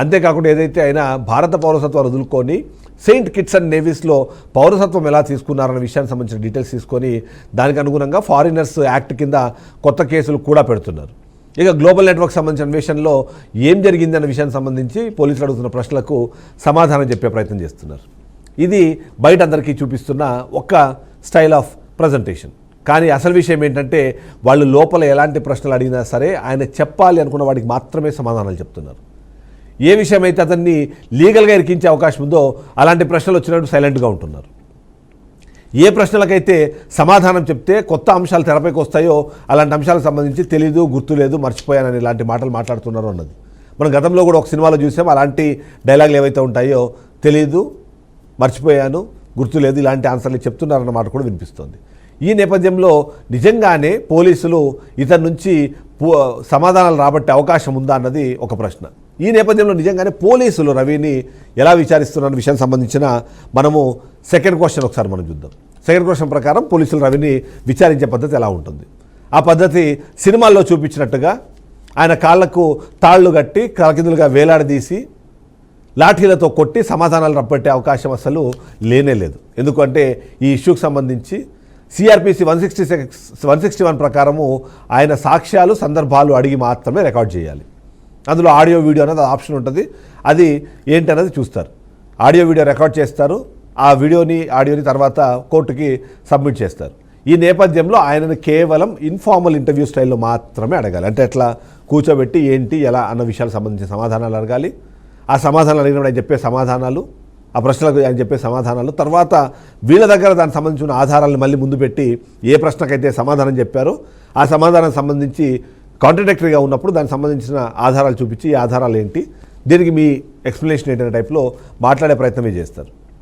అంతేకాకుండా ఏదైతే ఆయన భారత పౌరసత్వాన్ని వదులుకొని సెయింట్ కిట్స్ అండ్ నేవీస్లో పౌరసత్వం ఎలా తీసుకున్నారన్న విషయానికి సంబంధించిన డీటెయిల్స్ తీసుకొని దానికి అనుగుణంగా ఫారినర్స్ యాక్ట్ కింద కొత్త కేసులు కూడా పెడుతున్నారు. ఇక గ్లోబల్ నెట్వర్క్ సంబంధించిన విషయంలో ఏం జరిగింది అన్న విషయానికి సంబంధించి పోలీసులు అడుగుతున్న ప్రశ్నలకు సమాధానం చెప్పే ప్రయత్నం చేస్తున్నారు. ఇది బయట అందరికీ చూపిస్తున్న ఒక స్టైల్ ఆఫ్ ప్రజెంటేషన్. కానీ అసలు విషయం ఏంటంటే వాళ్ళు లోపల ఎలాంటి ప్రశ్నలు అడిగినా సరే ఆయన చెప్పాలి అనుకున్న వాడికి మాత్రమే సమాధానాలు చెప్తున్నారు. ఏ విషయం అయితే అతన్ని లీగల్గా ఇరికించే అవకాశం ఉందో అలాంటి ప్రశ్నలు వచ్చినట్టు సైలెంట్గా ఉంటున్నారు. ఏ ప్రశ్నలకైతే సమాధానం చెప్తే కొత్త అంశాలు తెరపైకి వస్తాయో అలాంటి అంశాలకు సంబంధించి తెలీదు గుర్తులేదు మర్చిపోయానని ఇలాంటి మాటలు మాట్లాడుతున్నారు అన్నది. మనం గతంలో కూడా ఒక సినిమాలో చూసాం అలాంటి డైలాగులు ఏవైతే ఉంటాయో తెలీదు మర్చిపోయాను గుర్తులేదు ఇలాంటి ఆన్సర్లు చెప్తున్నారన్న మాట కూడా వినిపిస్తోంది. ఈ నేపథ్యంలో నిజంగానే పోలీసులు ఇతని నుంచి సమాధానాలు రాబట్టే అవకాశం ఉందా అన్నది ఒక ప్రశ్న. ఈ నేపథ్యంలో నిజంగానే పోలీసులు రవిని ఎలా విచారిస్తున్న విషయానికి సంబంధించిన మనము సెకండ్ క్వశ్చన్ ఒకసారి మనం చూద్దాం. సెకండ్ క్వశ్చన్ ప్రకారం పోలీసులు రవిని విచారించే పద్ధతి ఎలా ఉంటుంది? ఆ పద్ధతి సినిమాల్లో చూపించినట్టుగా ఆయన కాళ్ళకు తాళ్ళు కట్టి కలకిందులుగా వేలాడదీసి లాఠీలతో కొట్టి సమాధానాలు రప్పట్టే అవకాశం అసలు లేనే లేదు. ఎందుకంటే ఈ ఇష్యూకి సంబంధించి CrPC one sixty six one sixty one ప్రకారము ఆయన సాక్ష్యాలు సందర్భాలు అడిగి మాత్రమే రికార్డ్ చేయాలి. అందులో ఆడియో వీడియో అనేది ఆప్షన్ ఉంటుంది. అది ఏంటి అనేది చూస్తారు. ఆడియో వీడియో రికార్డ్ చేస్తారు. ఆ వీడియోని ఆడియోని తర్వాత కోర్టుకి సబ్మిట్ చేస్తారు. ఈ నేపథ్యంలో ఆయనను కేవలం ఇన్ఫార్మల్ ఇంటర్వ్యూ స్టైల్లో మాత్రమే అడగాలి. అంటే ఎట్లా కూర్చోబెట్టి ఏంటి ఎలా అన్న విషయాలకు సంబంధించిన సమాధానాలు అడగాలి. ఆ సమాధానాలు అడిగినప్పుడు ఆయన చెప్పే సమాధానాలు ఆ ప్రశ్నలకు ఆయన చెప్పే సమాధానాలు తర్వాత వీళ్ళ దగ్గర దానికి సంబంధించిన ఆధారాలను మళ్ళీ ముందు పెట్టి ఏ ప్రశ్నకైతే సమాధానం చెప్పారో ఆ సమాధానం సంబంధించి కాంట్రడిక్టరీగా ఉన్నప్పుడు దానికి సంబంధించిన ఆధారాలు చూపించి ఈ ఆధారాలు ఏంటి? దీనికి మీ ఎక్స్ప్లెనేషన్ ఏంటనే టైప్లో మాట్లాడే ప్రయత్నమే చేస్తారు.